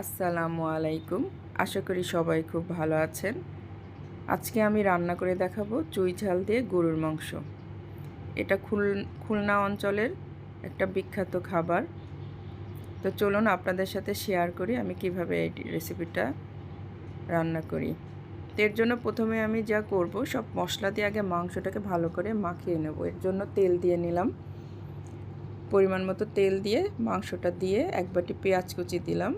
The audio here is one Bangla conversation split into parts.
আসসালামু আলাইকুম। আশা করি সবাই খুব ভালো আছেন। আজকে আমি রান্না করে দেখাবো চুই ঝাল দিয়ে গরুর মাংস। এটা খুল, খুলনা অঞ্চলের একটা বিখ্যাত খাবার। তো চলুন আপনাদের সাথে শেয়ার করি আমি কীভাবে এই রেসিপিটা রান্না করি। তো এর জন্য প্রথমে আমি যা করব, সব মশলা দিয়ে আগে মাংসটাকে ভালো করে মাখিয়ে নেব। এর জন্য তেল দিয়ে নিলাম। পরিমাণ মতো তেল দিয়ে মাংসটা দিয়ে এক বাটি পেঁয়াজ কুচি দিলাম।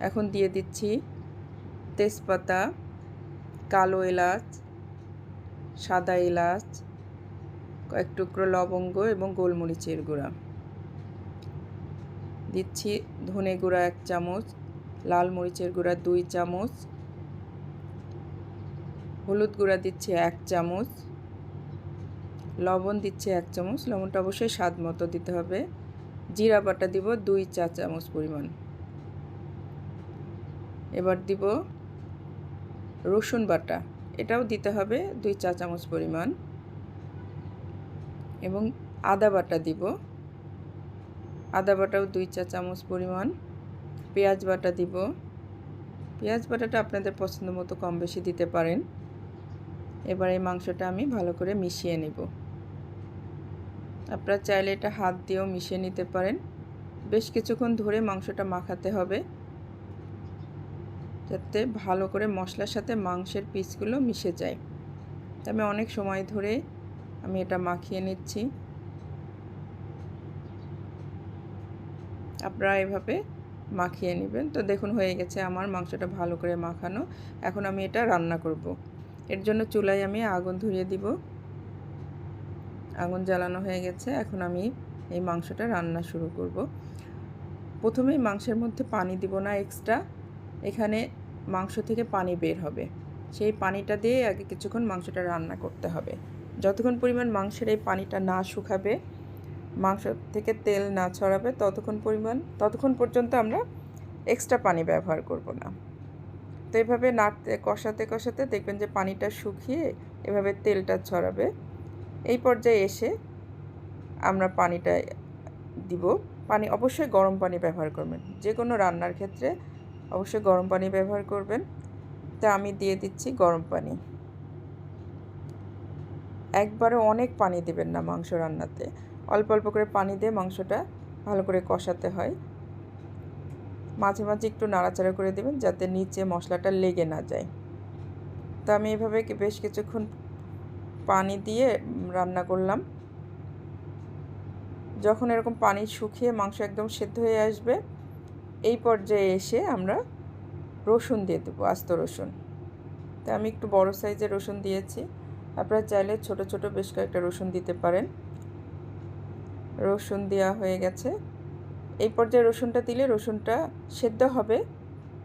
এখন দিয়ে দিচ্ছি তেজপাতা, কালো এলাচ, সাদা এলাচ, কয়েক টুকরো লবঙ্গ এবং গোলমরিচের গুঁড়া। দিচ্ছি ধনে গুঁড়া এক চামচ, লাল মরিচের গুঁড়া দুই চামচ, হলুদ গুঁড়া দিচ্ছি এক চামচ, লবণ দিচ্ছি এক চামচ, লবণটা অবশ্যই স্বাদ মতো দিতে হবে। জিরা বাটা দিব দুই চা চামচ পরিমাণ। এবার দিব রসুন বাটা। এটাও দিতে হবে দুই চা চামচ পরিমাণ। এবং আদা বাটা দিব। আদা বাটাও দুই চা চামচ পরিমাণ। পেঁয়াজ বাটা দিব। পেঁয়াজ বাটাটা আপনাদের পছন্দ মতো কম বেশি দিতে পারেন। এবার এই মাংসটা আমি ভালো করে মিশিয়ে নেব। আপনারা চাইলে এটা হাত দিয়েও মিশিয়ে নিতে পারেন। বেশ কিছুক্ষণ ধরে মাংসটা মাখাতে হবে। যাতে ভালো করে মশলার সাথে মাংসের পিসগুলো মিশে যায়। আমি অনেক সময় ধরে আমি এটা মাখিয়ে নিচ্ছি। আপনারা এভাবে মাখিয়ে নেবেন। তো দেখুন, হয়ে গেছে আমার মাংসটা ভালো করে মাখানো। এখন আমি এটা রান্না করব। এর জন্য চুলায় আমি আগুন ধরিয়ে দিব। আগুন জ্বালানো হয়ে গেছে। এখন আমি এই মাংসটা রান্না শুরু করব। প্রথমেই মাংসের মধ্যে পানি দিব না এক্সট্রা এখানে মাংস থেকে পানি বের হবে। সেই পানিটা দিয়ে আগে কিছুক্ষণ মাংসটা রান্না করতে হবে। যতক্ষণ পরিমাণ মাংসের এই পানিটা না শুকাবে, মাংস থেকে তেল না ছড়াবে, ততক্ষণ পরিমাণ, ততক্ষণ পর্যন্ত আমরা এক্সট্রা পানি ব্যবহার করব না। তো এভাবে নাড়তে, কষাতে কষাতে দেখবেন যে পানিটা শুকিয়ে এভাবে তেলটা ছড়াবে। এই পর্যায়ে এসে আমরা পানিটা দিব। পানি অবশ্যই গরম পানি ব্যবহার করবেন। যে কোনো রান্নার ক্ষেত্রে অবশ্যই গরম পানি ব্যবহার করবেন। তা আমি দিয়ে দিচ্ছি গরম পানি। একবারে অনেক পানি দেবেন না মাংস রান্নাতে। অল্প অল্প করে পানি দিয়ে মাংসটা ভালো করে কষাতে হয়। মাঝে মাঝে একটু নাড়াচাড়া করে দেবেন যাতে নিচে মশলাটা লেগে না যায়। তো আমি এভাবে বেশ কিছুক্ষণ পানি দিয়ে রান্না করলাম। যখন এরকম পানি শুকিয়ে মাংস একদম সেদ্ধ হয়ে আসবে এই পর্যায়ে এসে আমরা রসুন দিয়ে দেবো, আস্ত রসুন। তা আমি একটু বড় সাইজের রসুন দিয়েছি। আপনারা চাইলে ছোট ছোট বেশ কয়েকটা রসুন দিতে পারেন। রসুন দেওয়া হয়ে গেছে। এই পর্যায়ে রসুনটা দিলে রসুনটা সেদ্ধ হবে,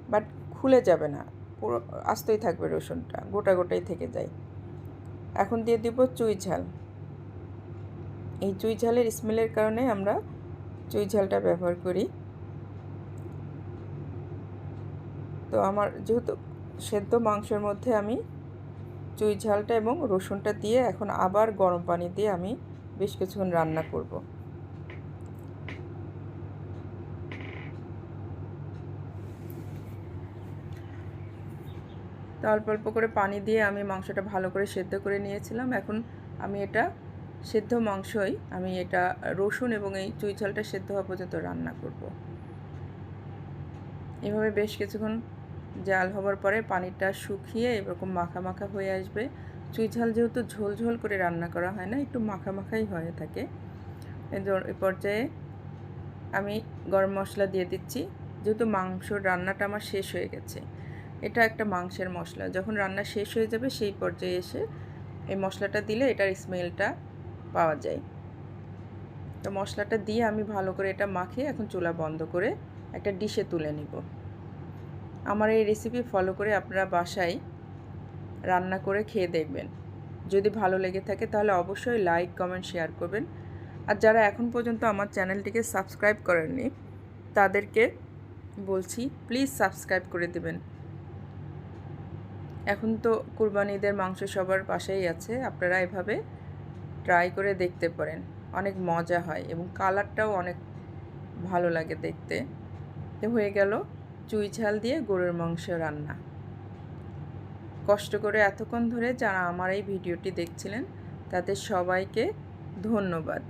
বাট খুলে যাবে না। পুরো আস্তই থাকবে রসুনটা, গোটা গোটাই থেকে যায়। এখন দিয়ে দিব চুই ঝাল। এই চুই ঝালের স্মেলের কারণে আমরা চুই ঝালটা ব্যবহার করি। তো আমার যেহেতু সেদ্ধ মাংসের মধ্যে আমি চুই ঝালটা এবং রসুনটা দিয়ে এখন আবার গরম পানি দিয়ে আমি বেশ কিছুক্ষণ রান্না করব। তো অল্প অল্প করে পানি দিয়ে আমি মাংসটা ভালো করে সেদ্ধ করে নিয়েছিলাম। এখন আমি এটা সেদ্ধ মাংসই আমি এটা রসুন এবং এই চুই ঝালটা সেদ্ধ হওয়া পর্যন্ত রান্না করব। এভাবে বেশ কিছুক্ষণ জাল হবার পরে পানিটা শুকিয়ে এরকম মাখা মাখা হয়ে আসবে। চুই ঝাল যেহেতু ঝোল ঝোল করে রান্না করা হয় না, একটু মাখা মাখাই হয়ে থাকে। এই পর্যায়ে আমি গরম মশলা দিয়ে দিচ্ছি। যেহেতু মাংসর রান্নাটা আমার শেষ হয়ে গেছে, এটা একটা মাংসের মশলা। যখন রান্না শেষ হয়ে যাবে সেই পর্যায়ে এসে এই মশলাটা দিলে এটার স্মেলটা পাওয়া যায়। তো মশলাটা দিয়ে আমি ভালো করে এটা মাখিয়ে এখন চুলা বন্ধ করে একটা ডিশে তুলে নিব। আমার এই রেসিপি ফলো করে আপনারা বাসায় রান্না করে খেয়ে দেখবেন। যদি ভালো লেগে থাকে তাহলে অবশ্যই লাইক কমেন্ট শেয়ার করবেন। আর যারা এখন পর্যন্ত আমার চ্যানেলটিকে সাবস্ক্রাইব করেননি, তাদেরকে বলছি প্লিজ সাবস্ক্রাইব করে দেবেন। এখন তো কুরবানিদের মাংস সবার পাশেই আছে, আপনারা এভাবে ট্রাই করে দেখতে পারেন। অনেক মজা হয় এবং কালারটাও অনেক ভালো লাগে দেখতে। হয়ে গেল চুই ঝাল দিয়ে গরুর মাংস রান্না। কষ্ট করে এতক্ষণ ধরে যারা আমার এই ভিডিওটি দেখছিলেন, তাদের সবাইকে ধন্যবাদ।